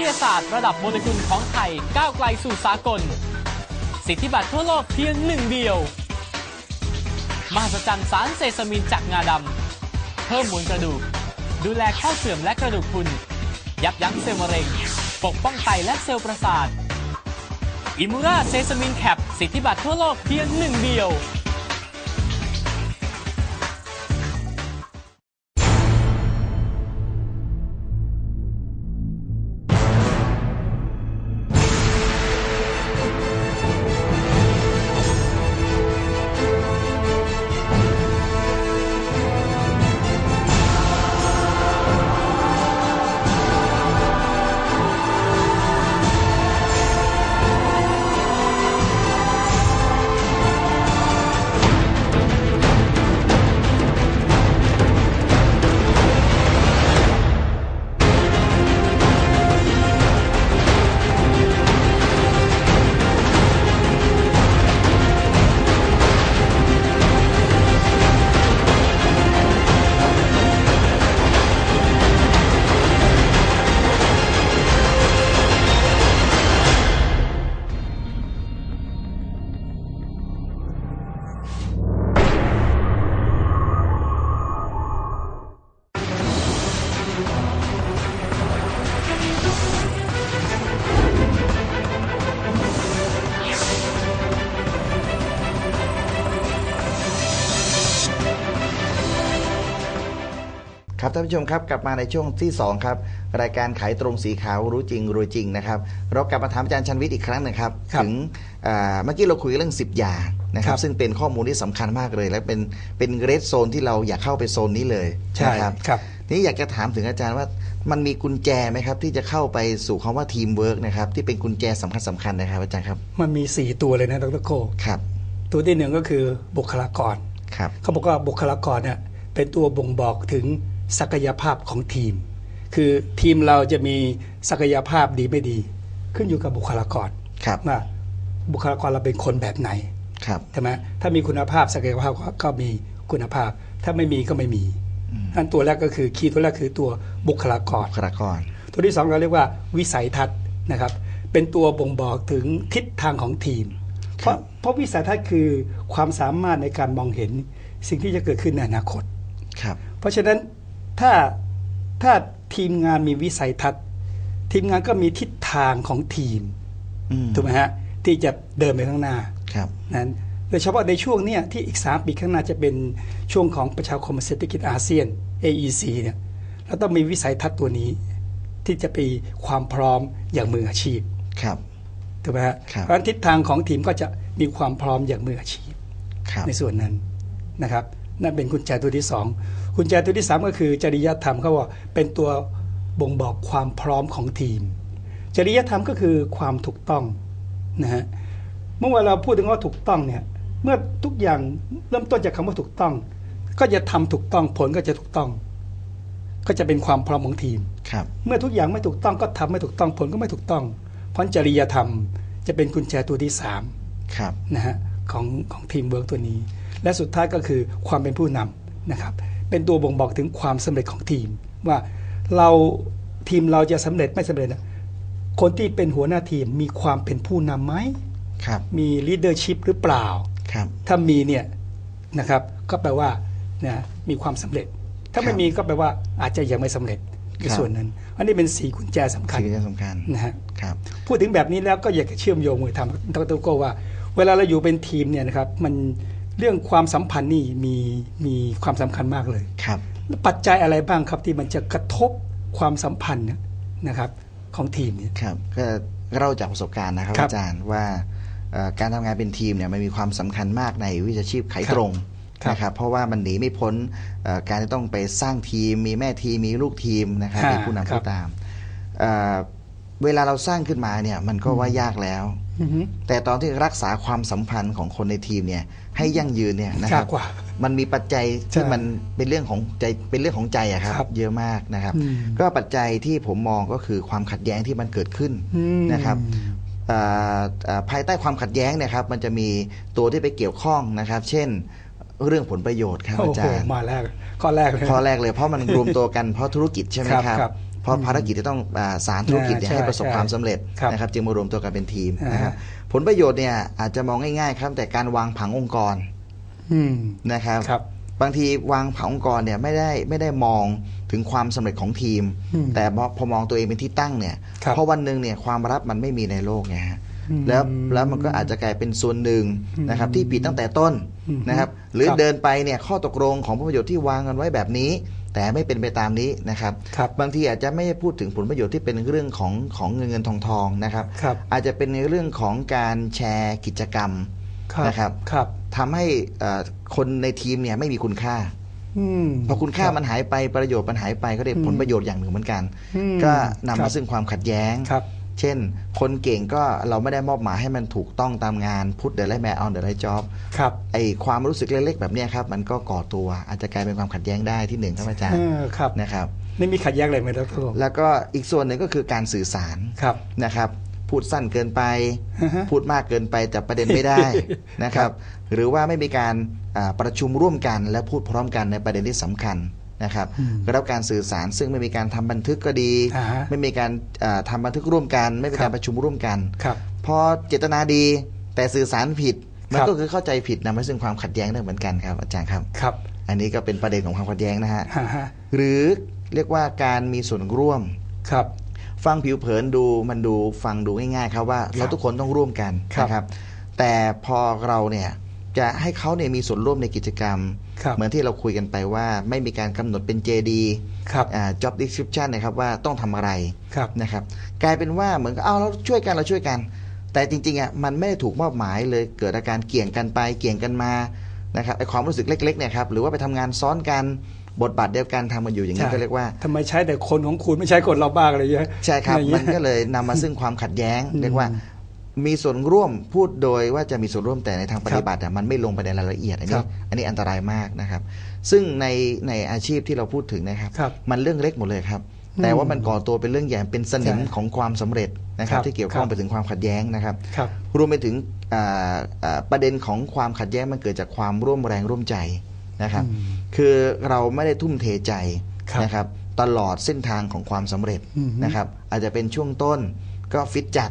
ทยาศาสตร์ระดับโมเลกุลของไทยก้าวไกลสู่สากล สิทธิบัตรทั่วโลกเพียงหนึ่งเดียว มหัศจรรย์สารเซซามินจากงาดำ เพิ่มมวลกระดูก ดูแลข้อเสื่อมและกระดูกพรุน ยับยั้งเซลล์มะเร็ง ปกป้องไตและเซลล์ประสาทอิมูราเซซามินแคปสิทธิบัตรทั่วโลกเพียงหนึ่งเดียวานผู้ชมครับกลับมาในช่วงที่2ครับรายการขายตรงสีขาวรู้จริงรวยจริงนะครับเรากลับมาถามอาจารย์ชันวิทย์อีกครั้งหนึงครับครับถึงอ่าเมื่อกี้เราคุยเรื่อง 10 อย่างนะครัครับบซึ่งเป็นข้อมูลที่สำคัญมากเลย และเป็นเป็นเรดโซนที่เราอยากเข้าไปโซนนี้เลยใช่นะครับครับทีนี้อยากจะถามถึงอาจารย์ว่ามันมีกุญแจไหมครับ ที่จะเข้าไปสู่คำว่าทีมเวิร์กนะครับที่เป็นกุญแจสำคัญสำคัญนะครับอาจารย์ครับ มันมี 4 ตัวเลยนะดรโคครับตัวที่หนึ่งก็คือบุคลากรครับเขาบอกว่าบุคลากรเนี่ยเป็นตัวบ่งบอกถึง ศักยภาพของทีม คือทีมเราจะมีศักยภาพดีไม่ดี ขึ้นอยู่กับบุคลากรครับว่าบุคลากรเราเป็นคนแบบไหนครับใช่ไหมถ้ามีคุณภาพศักยภาพก็ก็มีคุณภาพ ถ้าไม่มีก็ไม่มีอันตัวแรกก็คือคีย์ตัวแรกคือตัวบุคลากรบุคลากร ตัวที่สองเราเรียกว่าวิสัยทัศน์นะครับ เป็นตัวบ่งบอกถึงทิศทางของทีม เพราะเพราะวิสัยทัศน์คือความสามารถในการมองเห็นสิ่งที่จะเกิดขึ้นในอนาคตครับ เพราะฉะนั้น ถ้าถ้าทีมงานมีวิสัยทัศน์ ทีมงานก็มีทิศทางของทีมอืมถูกไหมฮะที่จะเดินไปข้างหน้าครับนั้นโดยเฉพาะในช่วงเนี้ยที่อีก3ปีข้างหน้าจะเป็นช่วงของประชาคมเศรษฐกิจอาเซียน AEC เนี่ยเราต้องมีวิสัยทัศน์ตัวนี้ ที่จะไปความพร้อมอย่างมืออาชีพครับถูกไหมฮะครับเพราะฉะนั้นทิศทางของทีมก็จะมีความพร้อมอย่างมืออาชีพครับในส่วนนั้นนะครับ นั่นเป็นกุญแจตัวที่สอง กุญแจตัวที่สามก็คือจริยธรรมเขาว่าเป็นตัวบ่งบอกความพร้อมของทีม จริยธรรมก็คือความถูกต้องนะฮะเมื่อเวลาเราพูดถึงว่าถูกต้องเนี่ยเมื่อทุกอย่างเริ่มต้นจากคำว่าถูกต้อง ก็จะทำถูกต้องผลก็จะถูกต้อง ก็จะเป็นความพร้อมของทีมครับ เมื่อทุกอย่างไม่ถูกต้องก็ทำไม่ถูกต้องผลก็ไม่ถูกต้อง เพราะจริยธรรมจะเป็นกุญแจตัวที่สามครับนะฮะของของทีมเวิร์กตัวนี้ และสุดท้ายก็คือความเป็นผู้นำนะครับ เป็นตัวบ่งบอกถึงความสำเร็จของทีม ว่าเราทีมเราจะสำเร็จไม่สำเร็จนะคนที่เป็นหัวหน้าทีมมีความเป็นผู้นำไหมครับมี leadership หรือเปล่าครับถ้ามีเนี่ยนะครับก็แปลว่านะมีความสำเร็จ ถ้าไม่ครับมีก็แปลว่าอาจจะยังไม่สำเร็จในครับส่วนนั้น อันนี้เป็นสีกุญแจสำคัญสิ่งที่สำคัญนะฮะครับพูดถึงแบบนี้แล้วก็อยากจะเชื่อมโยงมือทำดรโกว่า เวลาเราอยู่เป็นทีมเนี่ยนะครับมัน เรื่องความสัมพันธ์นี่มีมีความสำคัญมากเลยครับแล้วปัจจัยอะไรบ้างครับที่มันจะกระทบความสัมพันธ์เนี่ยนะครับของทีมเนี่ยครับก็เล่าจากประสบการณ์นะครับครับอาจารย์ว่าเอ่อการทำงานเป็นทีมเนี่ยมันมีความสำคัญมากในวิชาชีพไขครับตรงครับนะครับเพราะว่ามันหนีไม่พ้นเอ่อการที่ต้องไปสร้างทีม มีแม่ทีมมีลูกทีมนะครับฮะมีผู้นำครับผู้ตามเอ่อเวลาเราสร้างขึ้นมาเนี่ยมันก็ว่ายากแล้วอือฮึ แต่ตอนที่รักษาความสัมพันธ์ของคนในทีมเนี่ย ให้ยั่งยืนเนี่ยนะคยารักบกว่ามันมีปัจจัยที่ใช่มันเป็นเรื่องของใจเป็นเรื่องของใจอะครับครับเยอะมากนะครับอืมก็ปัจจัยที่ผมมองก็คือความขัดแย้งที่มันเกิดขึ้นอืมนะครับอ่าอ่าภายใต้ความขัดแย้งเนะครับ มันจะมีตัวที่ไปเกี่ยวข้องนะครับ เช่นเรื่องผลประโยชน์ครับโอ้อาโหจารย์มาแรกข้อแรกเลยข้อแรกเลยเพราะมันรวมตัวกันเพราะธุรกิจใช่ไหมครับครับครับ เพราะภารกิจจะต้องอ่าสารธุรกิจเนี่ยใช่ให้ประสบใช่ความสำเร็จครับนะครับจึงมารวมตัวกันเป็นทีมอ่านะครับผลประโยชน์เนี่ยอาจจะมองง่ายๆครับแต่การวางผังองค์กรอืมนะครับครับบางทีวางผังองค์กรเนี่ยไม่ได้ไม่ได้มองถึงความสำเร็จของทีมอืมแต่พอพอมองตัวเองเป็นที่ตั้งเนี่ยครับเพราะวันหนึ่งเนี่ยความรักมันไม่มีในโลกไงฮะอืมแล้วแล้วมันก็อาจจะกลายเป็นส่วนหนึ่งนะครับที่ผิดตั้งแต่ต้นอืมนะครับ หรือครับเดินไปเนี่ยข้อตกลงของผลประโยชน์ที่วางกันไว้แบบนี้ แต่ไม่เป็นไปตามนี้นะครับครับบางทีอาจจะไม่ได้พูดถึงผลประโยชน์ที่เป็นเรื่องของของเงินเงินทองทองนะครับครับอาจจะเป็นในเรื่องของการแชร์กิจกรรมนะครับครับทำให้เอ่อคนในทีมเนี่ยไม่มีคุณค่าอืมพอคุณค่ารับมันหายไปประโยชน์มันหายไปก็เรียกอืมผลประโยชน์อย่างหนึ่งเหมือนกันอืมก็นำครัมาบซึ่งความขัดแย้งครับ เช่น คนเก่งก็เราไม่ได้มอบหมายให้มันถูกต้องตามงานพุทธเด e ไ i แม n ออนเด e ไ i จ็อบครับไอความรู้สึกเล็กๆแบบเนี้ยครับ มันก็ก่อตัวอาจจะกลายเป็นความขัดแย้งได้ที่หนึ่งครับอาจารเอย์อครับนะครับนี่มีขัดแย้งอะไรไหมดรแล้วก็อีกส่วนหนึ่งก็คือการสื่อสารครับนะครับพูดสั้นเกินไปอือฮะพูดมากเกินไปจับประเด็นไม่ได้นะครับ หรือว่าไม่มีการอ่าประชุมร่วมกันและพูดพร้อมกันในประเด็นที่สำคัญ นะครับอืมก็รับการสื่อสารซึ่งไม่มีการทำบันทึกก็ดีอ่าฮะไม่มีการอ่าทำบันทึกร่วมกัน ไม่มีครักาบรประชุมร่วมกันครับพอเจตนาดีแต่สื่อสารผิดมันครับก็คือเข้าใจผิดนำไปซึ่งความขัดแย้งได้เหมือนกันครับอาจารย์ครับครับ อันนี้ก็เป็นประเด็นของความขัดแย้งนะฮะฮะฮะหรือเรียกว่าการมีส่วนร่วมครับ ฟังผิวเผินดูมันดูฟังดูง่ายๆครับว่าเราทุกคนต้องร่วมกันครับนะครับ แต่พอเราเนี่ยจะให้เขาเนี่ยมีส่วนร่วมในกิจกรรมครับ เหมือนที่เราคุยกันไปว่าไม่มีการกำหนดเป็น JD ครับอ่า job description นะครับว่าต้องทำอะไรครับนะครับ กลายเป็นว่าเหมือนกับเอาเราช่วยกันเราช่วยกัน แต่จริงๆอะมันไม่ได้ถูกมอบหมายเลยเกิดอาการเกี่ยงกันไปเกี่ยงกันมานะครับไอความรู้สึกเล็กๆเนี่ยครับหรือว่าไปทำงานซ้อนกันบทบาทเดียวกันทำกันอยู่อย่างนี้ใช่ก็เรียกว่าทำไมใช้แต่คนของคุณไม่ใช้คนเราบ้างอะไรอย่างเงี้ยใช่ครับอย่างเงี้มัยนก็เลยนำมาซึ่งความขัดแย้งอืมเรียกว่า มีส่วนร่วมพูดโดยว่าจะมีส่วนร่วมแต่ในทางปครัฏิบบัติอะมันไม่ลงไปในรายละเอียดอันคนี้รับอันนี้อันตรายมากนะครับ ซึ่งในในอาชีพที่เราพูดถึงนะครับครับมันเรื่องเล็กหมดเลยครับอืมแต่ว่ามันก่อตัวเป็นเรื่องใหญ่เป็นสนิมใช่ของความสำเร็จนะครับครับ ที่เกี่ยวข้องครับไปถึงความขัดแย้งนะครับครับรวมไปถึงอ่าอ่าประเด็นของความขัดแย้งมันเกิดจากความร่วมแรงร่วมใจนะครับอืมคือเราไม่ได้ทุ่มเทใจครับนะครับ ตลอดเส้นทางของความสำเร็จอืมนะครับ อาจจะเป็นช่วงต้นก็ฟิตจัด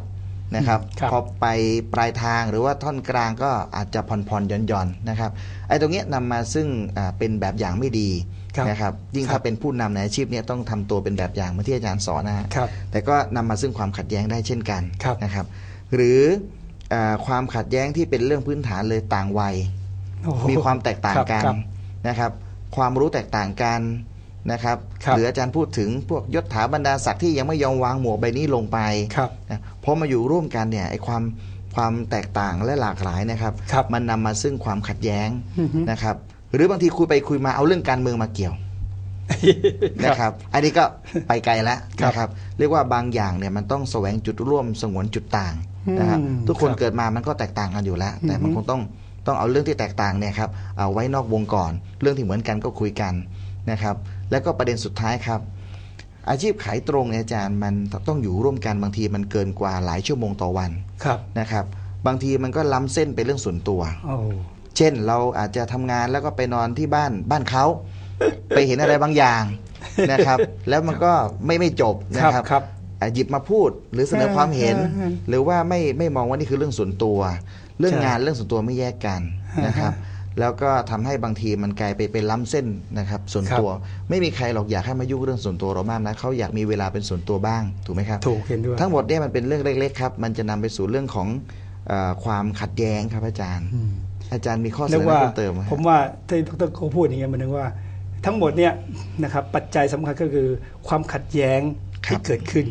นะครับครับพอไปปลายทางหรือว่าท่อนกลางก็อาจจะผ่อนผ่อนหย่อนหย่อนๆนะครับไอ้ตรงเนี้ยนำมาซึ่งอ่าเป็นแบบอย่างไม่ดีครับนะครับยิ่งครับถ้าเป็นผู้นำในอาชีพเนี้ยต้องทำตัวเป็นแบบอย่างเหมื่อนที่อาจารย์สอนนะฮะครับแต่ก็นำมาซึ่งความขัดแย้งได้เช่นกันครับนะครับ หรืออาความขัดแย้งที่เป็นเรื่องพื้นฐานเลยต่างวัยโอ้โหมีความแตกต่างกันครับนะครับ ความรู้แตกต่างกัน นะครับครับหรืออาจารย์พูดถึงพวกยศถาบรรดาศักดิ์ที่ยังไม่ยอมวางหมวกใบนี้ลงไปครับนะพอมาอยู่ร่วมกันเนี่ยไอ้ความความแตกต่างและหลากหลายนะครับครับมันนำมาซึ่งความขัดแย้งอือฮึนะครับ หรือบางทีคุยไปคุยมาเอาเรื่องการเมืองมาเกี่ยวนะครับ อันนี้ก็ไปไกลแล้วครับนะครับ เรียกว่าบางอย่างเนี่ยมันต้องแสวงจุดร่วมสงวนจุดต่างนะครับอืมทุกคนครับเกิดมามันก็แตกต่างกันอยู่แล้ว แต่อือฮึมันคงต้องต้องเอาเรื่องที่แตกต่างเนี่ยครับเอาไว้นอกวงก่อน เรื่องที่เหมือนกันก็คุยกันนะครับ แล้วก็ประเด็นสุดท้ายครับ อาชีพขายตรงเนี่ยอาจารย์มันต้องอยู่ร่วมกันบางทีมันเกินกว่าหลายชั่วโมงต่อวันครับนะครับ บางทีมันก็ล้ำเส้นไปเรื่องส่วนตัวโอ้เช่นเราอาจจะทำงานแล้วก็ไปนอนที่บ้านบ้านเขาไปเห็นอะไรบางอย่างนะครับ แล้วมันก็ไม่ไม่จบนะครับครับครับอะหยิบมาพูดหรือเสนอความเห็นอ่าอ่าหรือว่าไม่ไม่มองว่านี่คือเรื่องส่วนตัว เรื่องใช่งานเรื่องส่วนตัวไม่แยกกันนะครับอ่า แล้วก็ทำให้บางทีมันกลายไปเป็นล้ำเส้นนะครับส่วนครับตัว ไม่มีใครหรอกอยากให้มายุ่งเรื่องส่วนตัวเรามากนะเขาอยากมีเวลาเป็นส่วนตัวบ้างถูกไหมครับถูกเห็นด้วยทั้งหมดเนี่ยมันเป็นเรื่องเล็กๆครับมันจะนำไปสู่เรื่องของเออความขัดแย้งครับอาจารย์อืมอาจารย์มีข้อเสนึนกอว่าเพิ่มเติมไหมผมว่าที่ดรโคพูดอย่างเงี้ยมันนึกว่าทั้งหมดเนี่ยนะครับปัจจัยสำคัญก็คือความขัดแย้งที่เกิดขึ้น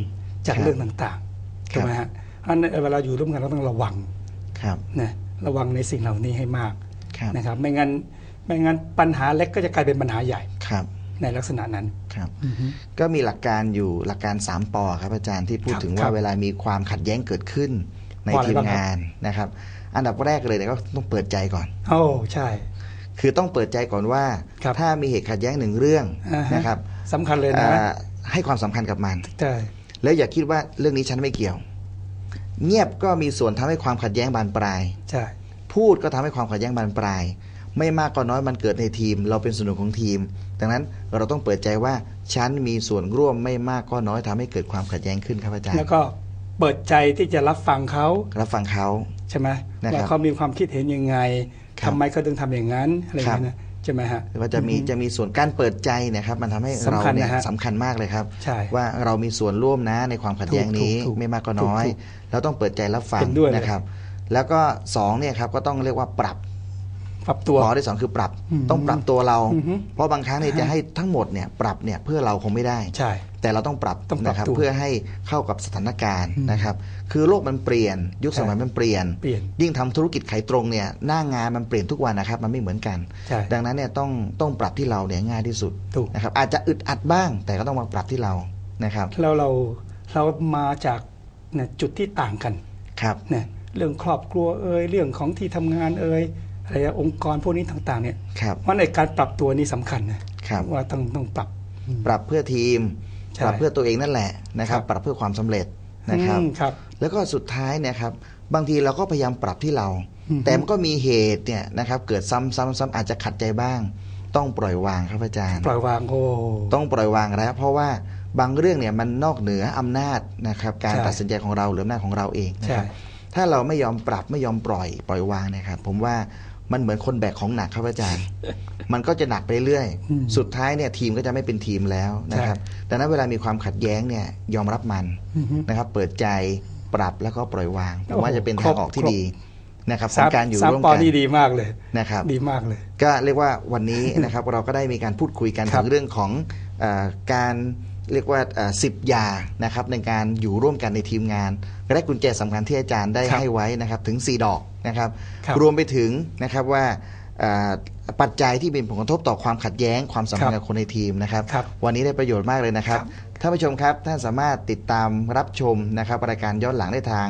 จากเรื่องต่างๆถูกไหมฮะเพราะฉะนั้นเวลาอยู่ร่วมกันเราต้องระวังครับนะระวังในสิ่งเหล่านี้ให้มากครับ นะครับ ไม่งั้นไม่งั้นปัญหาเล็กก็จะกลายเป็นปัญหาใหญ่ครับ ในลักษณะนั้นครับก็มีหลักการอยู่หลักการ3ปอครับอาจารย์ที่พูดครับถึงครัว่าบเวลามีความขัดแย้งเกิดขึ้นในปออะไรทีมบ้างครับงานนะครับ อันดับแรกเลยเนี่ยก็ต้องเปิดใจก่อนโอ้ใช่ คือต้องเปิดใจก่อนว่าครับถ้ามีเหตุขัดแย้งหนึ่งเรื่องอ่าฮะนะครับสำคัญเลยนะอ่าให้ความสำคัญกับมันใช่แล้วอย่าคิดว่าเรื่องนี้ฉันไม่เกี่ยว เงียบก็มีส่วนทำให้ความขัดแย้งบานปลายใช่ พูดก็ทำให้ความขัดแย้งบานปลาย ไม่มากก็น้อยมันเกิดในทีม เราเป็นส่วนหนึ่งของทีม ดังนั้นเราต้องเปิดใจว่าฉันมีส่วนร่วมไม่มากก็น้อยทำให้เกิดความขัดแย้งขึ้นครับอาจารย์แล้วก็เปิดใจที่จะรับฟังเขารับฟังเขาใช่ไหมนะครับว่าเขามีความคิดเห็นยังไงครับทำไมเขาถึงทำอย่างนั้นอะไรอย่างเงี้ยนะใช่ไหมฮะว่าจะมีจะมีส่วนการเปิดใจเนะครับ มันทำให้เราสำคัญเนี่ยนะฮะสำคัญมากเลยครับใช่ว่าเรามีส่วนร่วมนะในความขัดแย้งนี้ถูกถูกถูกไม่มากก็น้อยถูกเราต้องเปิดใจรับฟังเห็นด้วยเลยนะครับ แล้วก็สองเนี่ยครับก็ต้องเรียกว่าปรับปรับตัวขอที่สองคือปรับอืมต้องปรับตัวเราอือฮึเพราะบางครั้งเนี่ยจะให้ทั้งหมดเนี่ยปรับเนี่ยเพื่อเราคงไม่ได้ใช่แต่เราต้องปรับต้องปรับนะครับตัวเพื่อให้เข้ากับสถานการณ์อืมนะครับ คือโลกมันเปลี่ยน ยุคใช่สมัยมันเปลี่ยนเปลี่ยนยิ่งทำธุรกิจขายตรงเนี่ยหน้างานมันเปลี่ยนทุกวันนะครับมันไม่เหมือนกันใช่ดังนั้นเนี่ยต้องต้องปรับที่เราเนี่ยง่ายที่สุดถูกนะครับอาจจะอึดอัดบ้าง แต่ก็ต้องมาปรับที่เรานะครับแล้วเราเรามาจากเนี่ยจุดที่ต่างกันครับเนี่ย เรื่องครอบครัวเอ่ยเรื่องของที่ทำงานเอ่ยอะไรอะองค์กรพวกนี้ต่างๆเนี่ยครับว่าในการปรับตัวนี่สำคัญนะครับว่าต้องต้องปรับ ปรับเพื่อทีมใช่ปรับเพื่อตัวเองนั่นแหละนะครับครับปรับเพื่อความสำเร็จนะครับอืมครับ แล้วก็สุดท้ายเนะครับ บางทีเราก็พยายามปรับที่เราอือฮึแต่มันก็มีเหตุเนี่ยนะครับเกิดซ้ำซ้ำซ้ำอาจจะขัดใจบ้าง ต้องปล่อยวางครับอาจารย์ ปล่อยวางโอ้ต้องปล่อยวางแล้ว เพราะว่าบางเรื่องเนี่ยมันนอกเหนืออำนาจนะครับ การใช่ตัดสินใจของเราหรืออำนาจของเราเองนะครับใช่ ถ้าเราไม่ยอมปรับไม่ยอมปล่อยปล่อยวางเนะครับผมว่ามันเหมือนคนแบกของหนักครับอาจารย์ มันก็จะหนักไปเรื่อยอืมสุดท้ายเนี่ยทีมก็จะไม่เป็นทีมแล้วนะครับใช่ดังนั้นเวลามีความขัดแย้งเนี่ยยอมรับมันอือฮึนะครับ เปิดใจปรับแล้วก็ปล่อยวางผมว่าโอ้โหจะเป็นครทาบงออกที่ครบดีนะครับขสาองมการอยู่สามร่วมปอกันนี่ดีมากเลยนะครับ ดีมากเลย ก็เรียกว่าวันนี้นะครับเราก็ได้มีการพูดคุยกันครัถึบงเรื่องของเออการ เรียกว่าสิบอย่างนะครับในการอยู่ร่วมกันในทีมงานและกุญแจสำคัญที่อาจารย์ได้ครับให้ไว้นะครับถึง 4 ดอกนะครับครับรวมไปถึงนะครับว่าเอ่อ ปัจจัยที่เป็นผลกระทบต่อความขัดแย้งความสัมพันธ์ครับกับคนในทีมนะครับครับ วันนี้ได้ประโยชน์มากเลยนะครับครับท่านผู้ชมครับ ท่านสามารถติดตามรับชมนะครับรายการย้อนหลังได้ทาง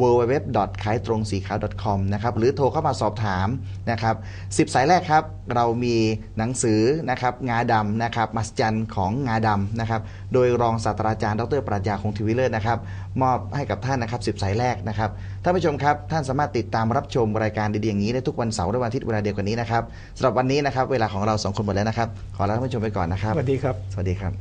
w w w ขายตรงสีขาว .com นะครับหรือโทรเข้ามาสอบถามนะครับ10สายแรกครับ เรามีหนังสือนะครับงาดำนะครับมัสจันของงาดำนะครับโดยรองศาสตราจารย์ดรปรัชญาคงทวิเลศนะครับมอบให้กับท่านนะครับ10สายแรกนะครับท่านผู้ชมครับ ท่านสามารถติดตามรับชมรายการดีๆอย่างนี้ได้ทุกวันเสาร์และวันอาทิตย์เวลาเดียวกันนี้นะครับสำหรับวันนี้นะครับ เวลาของเราสองคนหมดแล้วนะครับ ขอลาท่านผู้ชมไปก่อนนะครับ สวัสดีครับ สวัสดีครับ